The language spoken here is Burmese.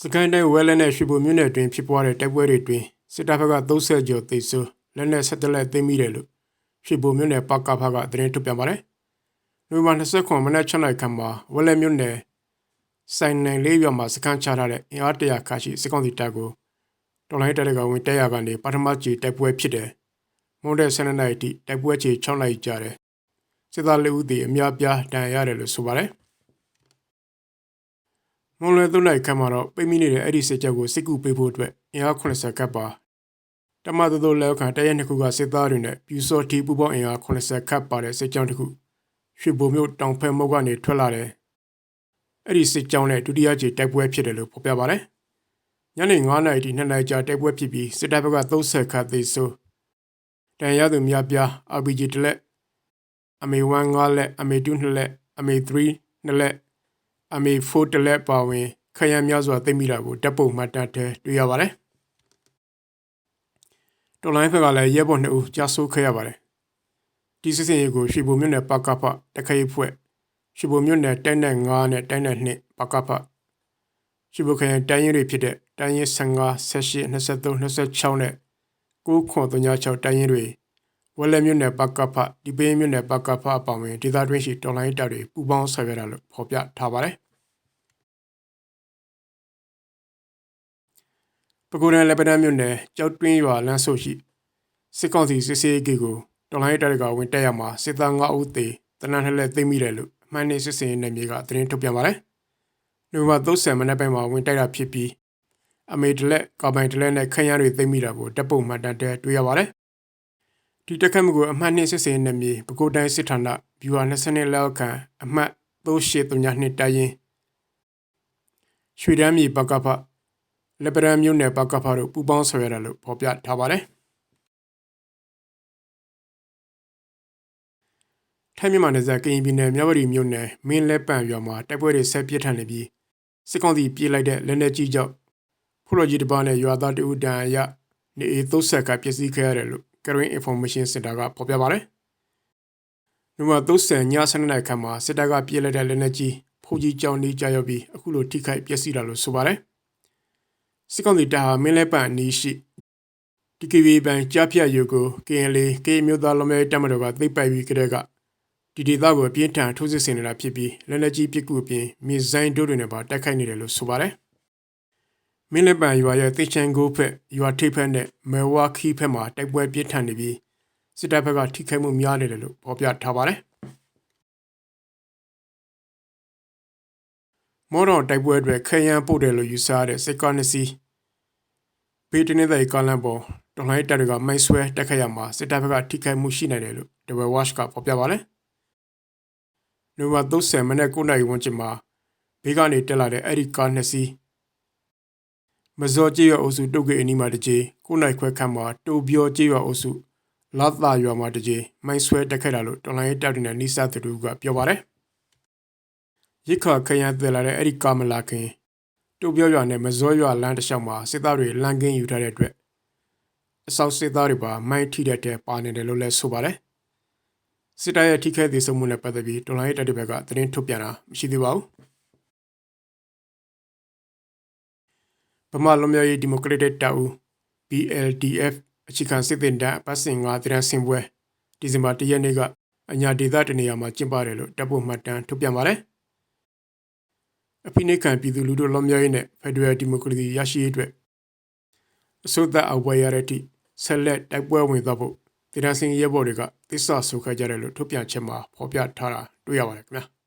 စကိုင်းတိုင်းဝဲလက်နဲ့ရွှေဘုံမြို့နယ်တွင်ဖြစ်ပွားတဲ့တိုက်ပွဲတွေတွင်စစ်တပ်ဘက်က30ကျော်သေဆုံးလက်နက်ဆက်လက်သိမ်းမိတယ်လို့ရွှေဘုံမြို့နယ်ပကဖကသတင်းထုတ်ပြန်ပါတယ်။နိုဝင်ဘာ29မနက်6နာရီခန့်မှာဝဲလက်မြို့နယ်စိုင်နိုင်လေးရွာမှာစခန်းချထားတဲ့အင်အားတရာခါရှိစစ်ကောင်စီတပ်ကိုတော်လိုင်းတပ်ကဝင်တက်ရကနေပထမကြီးတိုက်ပွဲဖြစ်တယ်။မွန်တဲ့12နာရီတိတိုက်ပွဲကြီး6နာရီကြာတယ်။စစ်သားလူဦးသည်အများပြားတန်ရတယ်လို့ဆိုပါတယ်။ မွန်လွယ်သုံးနိုင်ခန့်မှာတော့ပိတ်မိနေတဲ့အဲ့ဒီစစ်ကြောက်ကိုစစ်ကူပေးဖို့အတွက်အင်အား80ကပ်ပါတမသသောလက်ခံတရက်နှစ်ခုကစစ်သားတွေနဲ့ပြူစော်တီပူပေါင်းအင်အား80ကပ်ပါတဲ့စစ်ကြောင်းတစ်ခုရွှေဘုံမြို့တောင်ဖက်မုတ်ကနေထွက်လာတယ်အဲ့ဒီစစ်ကြောင်းနဲ့ဒုတိယကြိမ်တိုက်ပွဲဖြစ်တယ်လို့ဖော်ပြပါတယ်ညနေ9:00နာရီထိ2နာရီကြာတိုက်ပွဲဖြစ်ပြီးစစ်တပ်ဘက်က30ခတ်သေးဆိုတန်ရသူများပြား RPG တလက်အမေ1 5လက်အမေ2 2လက်အမေ3 2လက် အမေ4တလက်ပါဝင် ခရမ်းများစွာသိမ့်မိတာကိုတပ်ပုံမှတ်တမ်းထဲတွေ့ရပါတယ်။တော်လိုင်းဖက်ကလည်းရဲဘော်နှစ်ဦးကြာဆိုးခဲ့ရပါတယ်။ဒီစစ်စင်ရေးကိုရွှေဘုံမြို့နယ်ပကဖတခိုင်ဖွဲ့ရွှေဘုံမြို့နယ်တိုင်းနယ်9နဲ့တိုင်းနယ်2ပကဖရွှေဘုံခရိုင်တိုင်းရင်တွေဖြစ်တဲ့တိုင်းရင်15 18 23 26နဲ့9.36တိုင်းရင်တွေဝက်လက်မြို့နယ်ပကဖဒီပေးမြို့နယ်ပကဖအပောင်ဝင်ဒေသတွင်းရှိတော်လိုင်းတပ်တွေပူးပေါင်းဆောင်ရွက်တာလို့ဖော်ပြထားပါတယ်။ ပကူရန်လက်ပတန်းမြို့နယ်ကြောက်တွင်းရွာလမ်းဆုပ်ရှိစစ်ကောင်စီစစ်စေးကြီးကိုတော်လိုင်းတပ်ကဝင်တက်ရမှာစစ်သား9ဦးသေတနန်ထလက်သိမ်းမိတယ်လို့အမှန်နေစစ်စင်နယ်မြေကသတင်းထုတ်ပြန်ပါတယ်။နိုဝင်ဘာ30မနက်ပိုင်းမှာဝင်တိုက်တာဖြစ်ပြီးအမေတလက်ကာပိုင်တလက်နဲ့ခရမ်းတွေသိမ်းမိတာကိုတပ်ပုံမှန်တမ်းတွေ့ရပါတယ်။ဒီတက်ခတ်မှုကိုအမှတ်နှစ်စစ်စင်နယ်မြေပဲခူးတိုင်းစစ်ဌာနဗျူဟာ20လောက်ခန့်အမှတ်3832တိုင်ရင်ရွှေတန်းမြေပကဖ လက်ပရန်မြို့နယ်ပကဖတို့ပူပေါင်းဆောင်ရွက်တယ်လို့ဖော်ပြထားပါတယ်။ထိုင်းမြန်မာနယ်စပ်ကရင်ပြည်နယ်မြဝတီမြို့နယ်မင်းလက်ပံရွာမှာတိုက်ပွဲတွေဆက်ပြစ်ထန်နေပြီးစစ်ကောင်စီပြေးလိုက်တဲ့လက်နက်ကြီးကြောင့်ဖူလိုကြီးတပားနဲ့ရွာသားတဦးတန်ရနေအေးသုတ်ဆက်ကပျက်စီးခဲ့ရတယ်လို့ Green Information Center ကဖော်ပြပါတယ်။နံပါတ်30ည7နာရီခန့်မှာစစ်တပ်ကပြေးလိုက်တဲ့လက်နက်ကြီးဖူကြီးကြောင်နေကြရောက်ပြီးအခုလိုထိခိုက်ပျက်စီးလာလို့ဆိုပါတယ်။ စစ်ကောင်စီတပ်ဟာမင်းလဲပန်နီးရှိ TKV ပန်ကြားဖြတ်ယူကို KNL ကေမျိုးသားလုံးမဲတပ်မတော်ကသိပ်ပိုက်ပြီးကြတဲ့ကဒီဒေသကိုအပြင်းထန်ထိုးစစ်ဆင်နေတာဖြစ်ပြီးလက်လက်ကြီးပစ်ကူအပြင်မစ်ဇိုင်းဒိုးတွေနဲ့ပါတိုက်ခိုက်နေတယ်လို့ဆိုပါတယ်။မင်းလက်ပန်ရွာရဲ့သိချန်ကိုဖက်ရွာထိပ်ဖက်နဲ့မဲဝါခီဖက်မှာတိုက်ပွဲပြင်းထန်နေပြီးစစ်တပ်ဘက်ကထိခိုက်မှုများနေတယ်လို့ဖော်ပြထားပါတယ်။မော်တော်တိုက်ပွဲအတွက်ခရမ်းပို့တယ်လို့ယူဆရတဲ့စစ်ကောနစီ ဘေးတနေတဲ့ကာလန်ပေါ်တော်လိုင်းတပ်တွေကမိုင်းဆွဲတက်ခတ်ရမှာစစ်တပ်ဘက်ကထိခိုက်မှုရှိနိုင်တယ်လို့ The Watch ကဖော်ပြပါတယ်။နိုဝင်ဘာ30မိနစ်9နာရီဝန်းကျင်မှာဘေးကနေတက်လာတဲ့အဲ့ဒီကားနှစ်စီးမဇော်ကြေးရွာအုပ်စုတုတ်ကအနီးမှာတကြေ9နိုင်ခွဲခန့်မှာတူပြောကြေးရွာအုပ်စုလာသာရွာမှာတကြေမိုင်းဆွဲတက်ခတ်လာလို့တော်လိုင်းတပ်တွေနဲ့နှိစသူတို့ကပြောပါတယ်။ရစ်ခါခရမ်းတက်လာတဲ့အဲ့ဒီကားမလာခင် တုတ်ပြောရွာနဲ့မဇောရွာလမ်းတစ်လျှောက်မှာစစ်သားတွေလမ်းကင်းယူထားတဲ့အတွက်အဆောက်စစ်သားတွေပါမိုင်းထိတဲ့တဲပါနေတယ်လို့လည်းဆိုပါတယ်စစ်တပ်ရဲ့ထိခိုက်သေးဆုံးမှုနဲ့ပတ်သက်ပြီးတော်လိုင်းတပ်တွေဘက်ကသတင်းထုတ်ပြန်တာမရှိသေးပါဘူးဗမာလွန်မြောက်ရေးဒီမိုကရက်တစ်တပ်ဦး BLDF အခြေခံစစ်တင်တပ်ပတ်စင်၅တရန်စင်ပွဲဒီဇင်ဘာ၁ရက်နေ့ကအညာဒေသတနေရာမှာကျင်းပတယ်လို့တပ်ဖို့မှတ်တမ်းထုတ်ပြန်ပါတယ် အဖိနှိတ်ခံပြည်သူလူထုလွန်မြောက်ရေးနဲ့ဖက်ဒရယ်ဒီမိုကရေစီရရှိရေးအတွက်အစိုးရအဝယ်ရတဲ့အထိဆက်လက်တိုက်ပွဲဝင်သွားဖို့ဒေသစင်ရဲဘော်တွေကသစ္စာဆိုခဲ့ကြတယ်လို့ထုတ်ပြန်ချက်မှာဖော်ပြထားတာတွေ့ရပါတယ်ခင်ဗျာ။